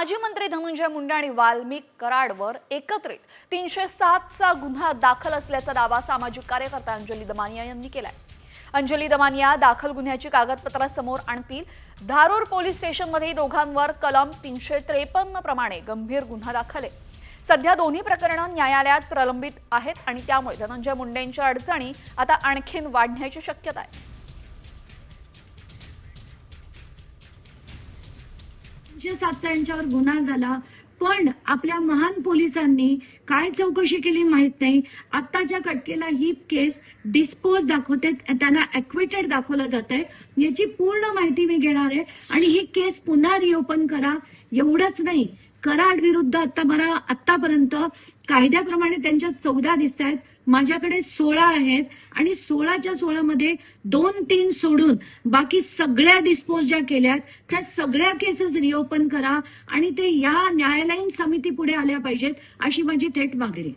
माजी मंत्री धनंजय मुंडे आणि वाल्मिक कराडवर एकत्रित तीनशे सातचा गुन्हा दाखल असल्याचा दावा सामाजिक कार्यकर्ता अंजली दमानिया यांनी केलाय. अंजली दमानिया दाखल गुन्ह्याची कागदपत्र समोर आणतील. धारूर पोलीस स्टेशनमध्ये दोघांवर कलम तीनशे त्रेपन्न प्रमाणे गंभीर गुन्हा दाखल आहे. सध्या दोन्ही प्रकरणं न्यायालयात प्रलंबित आहेत आणि त्यामुळे धनंजय मुंडेंच्या अडचणी आता आणखीन वाढण्याची शक्यता आहे. दोनशे सातचा यांच्यावर गुन्हा झाला. पण आपल्या महान पोलिसांनी काय चौकशी केली माहीत नाही. आत्ताच्या कटकेला ही केस डिस्पोज दाखवते. त्यांना ऍक्विटेड दाखवलं जात आहे याची पूर्ण माहिती मी घेणार आहे. आणि ही केस पुन्हा रिओपन करा. एवढंच नाही. कराड विरुद्ध आता मला आतापर्यंत कायद्याप्रमाणे त्यांच्या चौदा दिसत आहेत. माझ्याकडे सोळा आहेत. आणि सोळाच्या सोळामध्ये दोन तीन सोडून बाकी सगळ्या डिस्पोज ज्या केल्यात त्या सगळ्या केसेस रिओपन करा आणि ते या न्यायालयीन समिती पुढे आल्या पाहिजेत अशी माझी थेट मागणी.